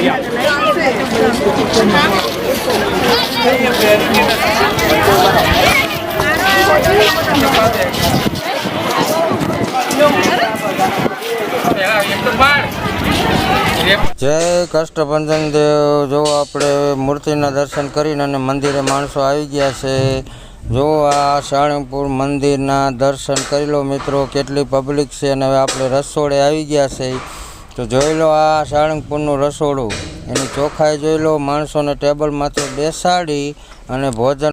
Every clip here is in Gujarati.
જય કષ્ટભંજન દેવ. જો આપણે મૂર્તિના દર્શન કરીને અને મંદિરે માણસો આવી ગયા છે, જો આ સાળંગપુર મંદિરના દર્શન કરી લો મિત્રો. કેટલી પબ્લિક છે અને હવે આપણે રસોડે આવી ગયા છે. તો જોઈ લો આ સાળંગપુરનું રસોડું. એની ચોખાઈ જોઈ લો, માણસોને ટેબલમાંથી બેસાડી અને ભોજન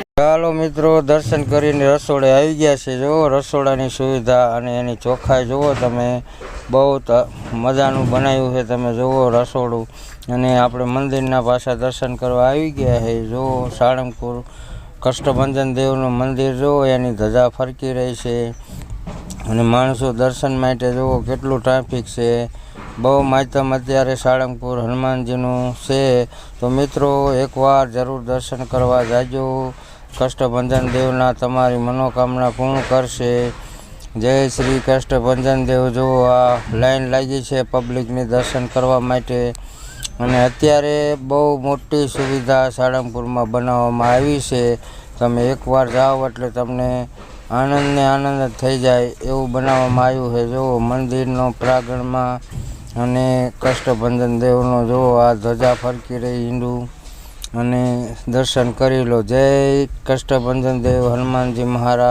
ચાલો મિત્રો, દર્શન કરીને રસોડે આવી ગયા છે. જુઓ, રસોડાની સુવિધા અને એની ચોખ્ખાઈ જુઓ તમે. બહુ મજાનું બનાવ્યું છે તમે. જુઓ, રસોડું. અને આપણે મંદિરના પાછા દર્શન કરવા આવી ગયા છે. જુઓ, સાળંગપુર કષ્ટભંજન દેવનું મંદિર, જુઓ, એની ધજા ફરકી રહી છે. અને માણસો દર્શન માટે, જુઓ, કેટલું ટ્રાફિક છે. બહુ માધ્યમ અત્યારે સાળંગપુર હનુમાનજીનું છે. તો મિત્રો, એકવાર જરૂર દર્શન કરવા જાજો. કષ્ટભંજન દેવના તમારી મનોકામના પૂર્ણ કરશે. જય શ્રી કષ્ટભંજન દેવ. જુઓ આ લાઈન લાગી છે પબ્લિકને દર્શન કરવા માટે, અને અત્યારે બહુ મોટી સુવિધા સાળંગપુરમાં બનાવવામાં આવી છે. તમે એકવાર જાઓ એટલે તમને આનંદને આનંદ જ થઈ જાય એવું બનાવવામાં આવ્યું છે. જુઓ, મંદિરનો પ્રાંગણમાં અને કષ્ટભંજન દેવનો, જુઓ, આ ધ્વજા ફરકી રહી હિન્દુ અને દર્શન કરી લો. જય કષ્ટભંજન દેવ હનુમાનજી મહારાજ.